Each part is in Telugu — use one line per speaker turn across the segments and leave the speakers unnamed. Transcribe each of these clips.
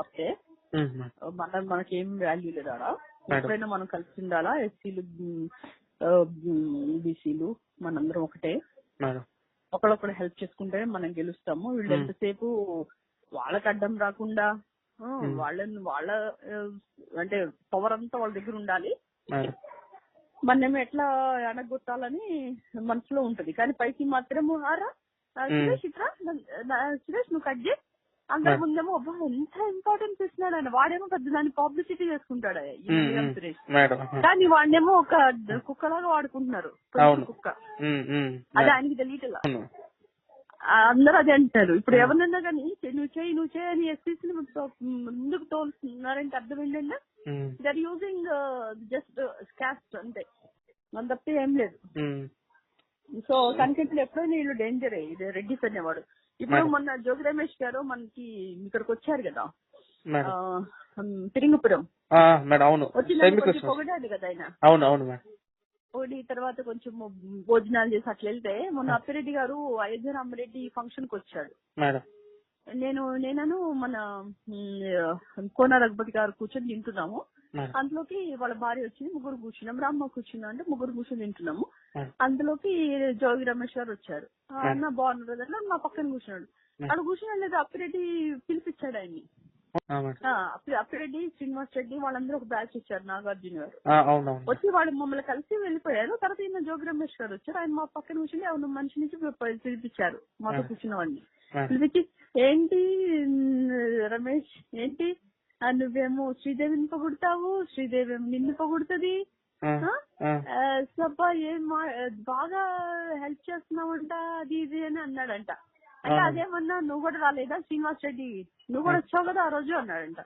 తప్పే మన మనకి ఏం వాల్యూ లేదు ఆడ. ఎప్పుడైనా మనం కలిసి ఉండాలా ఎస్సీలు బీసీలు మనందరం ఒకటే. ఒకళ్ళొకడు హెల్ప్ చేసుకుంటే మనం గెలుస్తాము. వీళ్ళు. ఎంతసేపు వాళ్ళకి అడ్డం రాకుండా. వాళ్ళని వాళ్ళ అంటే పవర్ అంతా వాళ్ళ దగ్గర ఉండాలి. మనమేమో ఎట్లా అడగొట్టాలని మనసులో ఉంటది. కానీ పైకి మాత్రము
Hmm.
సురేష్ ఇట్రా సురేష్ నువ్వు కట్ చేయి. అందరి
Hmm.
ముందేమో అబ్బా ఎంత ఇంపార్టెన్స్ ఇస్తున్నాడు ఆయన. వాడేమో పెద్ద దాన్ని పబ్లిసిటీ చేసుకుంటాడు సురేష్. కానీ వాడినేమో ఒక కుక్కలాగా వాడుకుంటున్నారు. కుక్క. అది. ఆయనకి తెలియట్లా అందరూ అదే అంటారు. ఇప్పుడు. ఎవరినన్నా కానీ నువ్వు చేయి నువ్వు చేయి అని ఎస్సీసీ ముందుకు తోలుతున్నారంటే అర్థం ఏంటంటే దర్ యూజింగ్ జస్ట్ క్యాస్ట్ అంతే. మన తప్ప ఏం లేదు. సో కనికెట్లు ఎప్పుడైనా వీళ్ళు డేంజరే ఇది రెడ్డిస్ అనేవాడు. ఇప్పుడు. మొన్న జోగి రమేష్ గారు మనకి ఇక్కడికి వచ్చారు కదా. తిరింగుపురం
మేడం అవును.
పొగడాడు కదా ఆయన.
అవును అవును మేడం.
పొగిడి తర్వాత కొంచెం భోజనాలు చేసి అట్లా వెళ్తే మొన్న అప్పిరెడ్డి గారు అయోధ్య రామరెడ్డి ఫంక్షన్కి వచ్చాడు
మేడం.
నేను నేనను మన కోన రఘుపతి గారు కూర్చొని తింటున్నాము. అందులోకి వాళ్ళ భార్య వచ్చింది ముగ్గురు కూర్చున్నాం. రామ్మ కూర్చున్నా అంటే ముగ్గురు కూర్చొని తింటున్నాము. అందులోకి జోగి రమేష్ గారు వచ్చారు. అన్న బాగున్నారు మా పక్కన కూర్చున్నాడు. అక్కడ కూర్చున్నాడు లేదు అప్పిరెడ్డి పిలిపించాడు ఆయన్ని.
ఆ, మేడం
ఆ, అప్పి- అప్పిరెడ్డి శ్రీనివాస్ రెడ్డి వాళ్ళందరూ ఒక బ్యాచ్ ఇచ్చారు నాగార్జున గారు.
అవును అవును
వచ్చి వాళ్ళు మమ్మల్ని కలిసి వెళ్ళిపోయారు. తర్వాత ఈయన జోగి రమేష్ గారు వచ్చారు. ఆయన మా పక్కన కూర్చుని ఎవరు మనిషి నుంచి పిలి- పిలిపించారు. మాతో. కూర్చున్న వాడిని పిలిపించి ఏంటి రమేష్ ఏంటి నువ్వేమో శ్రీదేవిని పొగుడతావు శ్రీదేవి నిన్ను పొగుడుతుంది. సబ్బా ఏం బాగా హెల్ప్ చేస్తున్నావంట అది ఇది అని అన్నాడంట. అంటే. అదేమన్నా నువ్వు కూడా రాలేదా శ్రీనివాస్ రెడ్డి? నువ్వు కూడా వచ్చావు కదా ఆ రోజు అన్నాడంట.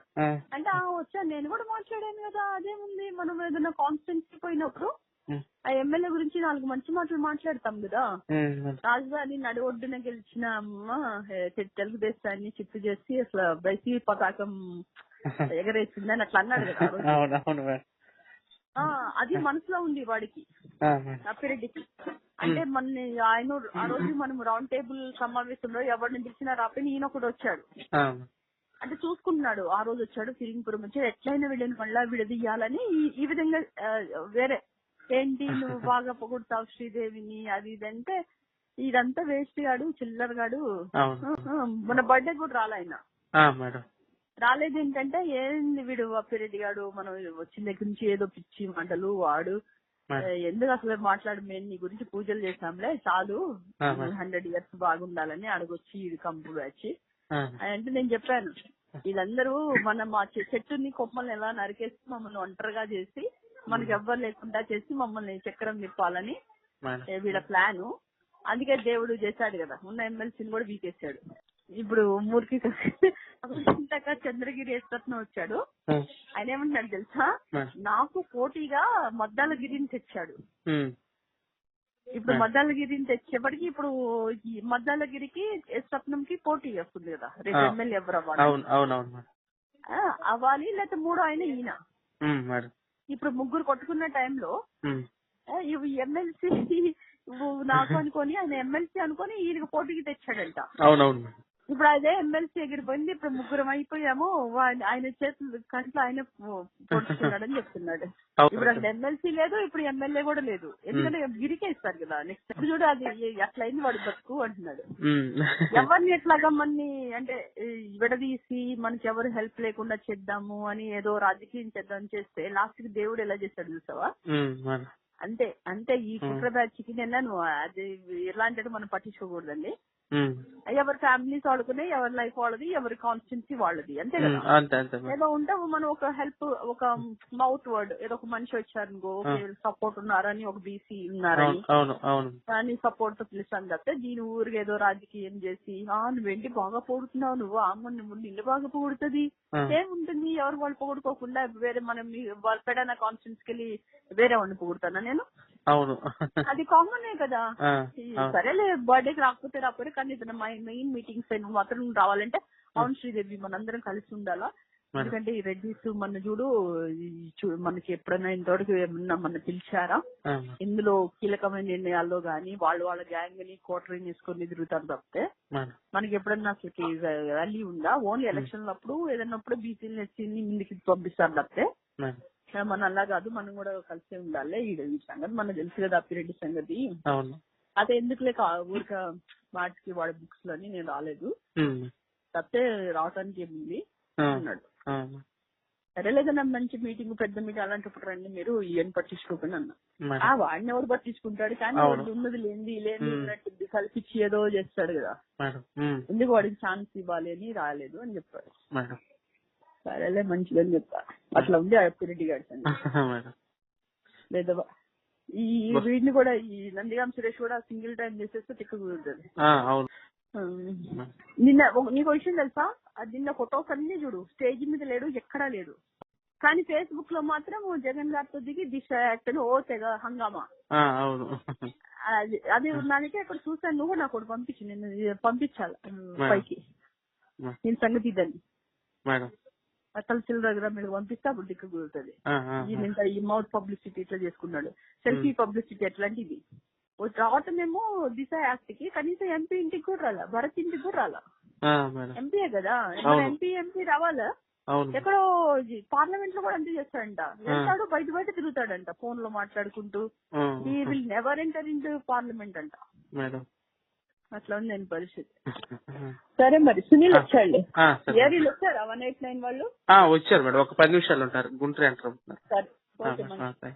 అంటే ఆ వచ్చాను నేను కూడా మాట్లాడాను కదా అదేముంది మనం ఏదైనా కాన్స్టెన్సీ పోయినప్పుడు ఆ. ఎమ్మెల్యే గురించి నాలుగు మంచి మాటలు మాట్లాడతాం కదా. రాజధాని నడి ఒడ్డున గెలిచిన అమ్మ తెలుగుదేశాన్ని చిత్తు చేసి అసలు బైసీ పతాకం ఎగరేసిందని అట్లా అన్నాడు కదా అది మనసులో ఉంది వాడికి. అప్పిరెడ్డికి అంటే మన ఆయన ఆ రోజు మనం రౌండ్ టేబుల్ సమావేశంలో ఎవరిని పిలిచినా రాపని ఈయన ఒకటి వచ్చాడు. అంటే చూసుకుంటున్నాడు. ఆ రోజు వచ్చాడు ఫిరింగ్పురం వచ్చాడు ఎట్లయినా వీళ్ళని మళ్ళా విడదీయాలని ఈ- ఈ విధంగా వేరే. ఏంటి నువ్వు బాగా పొగుడతావు శ్రీదేవిని అది ఇది అంటే ఇదంతా వేస్ట్ గాడు చిల్లర గాడు. మన బర్త్డే కూడా రాలే ఆయన.
ఆ, మేడం.
రాలేదు ఏంటంటే ఏంది వీడు అప్పిరెడ్డి గాడు మనం వచ్చిన దగ్గర నుంచి ఏదో పిచ్చి మంటలు వాడు ఎందుకు అసలు మాట్లాడు మేము నీ గురించి పూజలు చేసాంలే చాలు. హండ్రెడ్ ఇయర్స్ బాగుండాలని అడగొచ్చి ఇది కంపు వచ్చి అంటే నేను చెప్పాను వీళ్ళందరూ మన మా చెట్టుని కొమ్మల్ని ఎలా నరికేసి మమ్మల్ని ఒంటరిగా చేసి మనకి ఎవ్వరు లేకుండా చేసి మమ్మల్ని చక్రం ఏ, వీళ్ళ ప్లాను. అందుకే దేవుడు చేశాడు కదా ఉన్న ఎమ్మెల్సీని కూడా వీకేశాడు. ఇప్పుడు మూర్ఖి ఇంతక చంద్రగిరి యశ్వత్న వచ్చాడు. ఆయన ఏమంటున్నాడు తెలుసా. నాకు పోటీగా మద్దాలగిరిని తెచ్చాడు.
ఉమ్,
ఇప్పుడు. మద్దాలగిరిని తెచ్చేపటికి ఇప్పుడు ఈ మద్దాలగిరికి స్వప్నంకి పోటీ వస్తుంది కదా. రేపు
ఆ.
ఎమ్మెల్యే ఎవరు అవ్వాలి? అవ్వాలి లేకపోతే మూడో ఆయన ఈయన. ఇప్పుడు ముగ్గురు కొట్టుకున్న టైంలో ఇవి ఎమ్మెల్సీ నాకు అనుకొని ఆయన ఎమ్మెల్సీ అనుకొని ఈయనకి పోటీకి తెచ్చాడంట.
అవునవును
ఇప్పుడు అదే ఎమ్మెల్సీ ఎగిరిపోయింది ఇప్పుడు ముగ్గురం అయిపోయాము. ఆయన చేతులు కంట్లో ఆయన పొడుచుకున్నాడని చెప్తున్నాడు. ఇప్పుడు అసలు ఎమ్మెల్సీ లేదు ఇప్పుడు ఎమ్మెల్యే కూడా లేదు. ఎందుకంటే గిరికే ఇస్తారు కదా. నెక్స్ట్ ఇప్పుడు చూడు అది ఎట్లయింది వాడు బతుకు అంటున్నాడు. ఎవరిని ఎట్లాగా మన్ని అంటే విడదీసి మనకి ఎవరు హెల్ప్ లేకుండా చేద్దాము అని ఏదో రాజకీయం చేద్దాం చేస్తే లాస్ట్కి దేవుడు ఎలా చేస్తాడు చూసావా? అంతే అంతే. ఈ కుట్ర బ్యాచ్కి నేను అది ఎలాంటి మనం పట్టించుకోకూడదండి. ఎవరి ఫ్యామిలీస్ వాళ్ళకున్నాయి ఎవరి లైఫ్ వాళ్ళది ఎవరి కాన్స్టెన్సీ వాళ్ళది. అంతే కదా? ఏదో ఉంటే మనం ఒక హెల్ప్ ఒక మౌత్ వర్డ్ ఏదో ఒక మనిషి వచ్చారనుకో సపోర్ట్ ఉన్నారని ఒక బీసీ ఉన్నారని. దాన్ని సపోర్ట్తో పిలుస్తాను తప్పితే దీని ఊరికి ఏదో రాజకీయం చేసి ఆ నువ్వేంటి బాగా పొగుడుతున్నావు? నువ్వు అమ్మ నువ్వు నిన్ను బాగా పొగుడుతుంది. ఏముంటుంది? ఎవరు వాళ్ళు పొగుడుకోకుండా వేరే మనం వాళ్ళ పెడన కాన్ఫరెన్స్కి వెళ్ళి వేరే వాడిని పొగుడుతానా నేను?
అవును.
అది కామన్ కదా. సరేలే బర్త్డేకి రాకపోతే రాకపోతే కానీ ఇతను మెయిన్ మీటింగ్స్ నువ్వు మాత్రం రావాలంటే అవును శ్రీదేవి మనందరం కలిసి ఉండాలా? ఎందుకంటే ఈ రెడ్డిస్ మన చూడు మనకి ఎప్పుడైనా ఇంతవరకు ఏమన్నా మన పిలిచారా. ఇందులో కీలకమైన నిర్ణయాల్లో గానీ వాళ్ళు వాళ్ళ గ్యాంగ్ని కోటరీని వేసుకొని తిరుగుతారు తప్పితే మనకి ఎప్పుడన్నా అసలు వాల్యూ ఉందా? ఓన్లీ ఎలక్షన్ అప్పుడు ఏదైనా అప్పుడు బీసీని ఎస్సీని ముందుకి పంపిస్తారు తప్పితే మన అలా కాదు మనం కూడా కలిసే ఉండాలి. ఈ ఈ సంగతి మనకు తెలుసు కదా అప్పిరెడ్డి సంగతి. అదే ఎందుకులే కా- ఊరిక వాటికి వాడే బుక్స్లోని నేను రాలేదు. తప్పితే రావటానికి ఏముంది? అన్నాడు. సరే లేదన్నా మంచి మీటింగ్ పెద్ద మీటింగ్ అలాంటప్పుడు రండి మీరు ఏం పట్టించుకోకుండా అన్నా. ఆ వాడిని ఎవడు పట్టించుకుంటాడు? కానీ. వాడు ఉన్నది లేనిది లేని. ఉన్నట్టు కల్పించి ఏదో చేస్తాడు కదా. ఎందుకు వాడికి ఛాన్స్ ఇవ్వాలి అని రాలేదు అని చెప్పాడు. సరేలే మంచిదని చెప్పా అట్లా ఉంది ఆ అప్పిరెడ్డి గారి సంగతి.
మేడం.
లేదా ఈ వీడిని కూడా ఈ నందిగాం సురేష్ కూడా సింగిల్ టైం చేసేస్తే తిక్క కుదురుతుంది. నిన్న నీకు విషయం తెలుసా? అది నిన్న ఫొటోస్ అన్ని చూడు స్టేజ్ మీద లేడు ఎక్కడా లేడు. కానీ ఫేస్బుక్లో మాత్రం జగన్ గారితో దిగి దిశ యాక్ట్ అని ఓ తెగ హంగామా.
అవును.
అది అది దానికి అక్కడ చూసాను నువ్వు నాకు ఒకటి పంపించు నేను పంపించాలి. పైకి. నేను సంగతి ఇదని. చిల్లర దగ్గర మీరు పంపిస్తే అప్పుడు దిక్కు కుదురుతుంది. ఇంకా ఈ మౌత్ పబ్లిసిటీ ఇట్లా చేసుకున్నాడు. Selfie publicity ఎట్లాంటిది? రావటమేమో దిశ యాక్ట్కి కనీసం ఎంపీ ఇంటికి కూడా రాలా భరత్ ఇంటికి కూడా రాలా. ఎంపీయే కదా. ఎంపీ ఎంపీ రావాలా? ఎక్కడో పార్లమెంట్లో కూడా అంతే చేస్తాడంట. వెళ్తాడు బయట బయట తిరుగుతాడంట ఫోన్లో మాట్లాడుకుంటూ he will never enter in parliament అంట. అట్లా ఉంది నేను పరిస్థితి. సరే మరి సునీల్ వచ్చాడు. ఏరీలు వచ్చారా? వన్ ఎయిట్ నైన్ వాళ్ళు?
వచ్చారు మేడం. ఒక పది నిమిషాలు ఉంటారు. గుంటూరు ఎంటర్ అవుతున్నారు. ఆ, సరే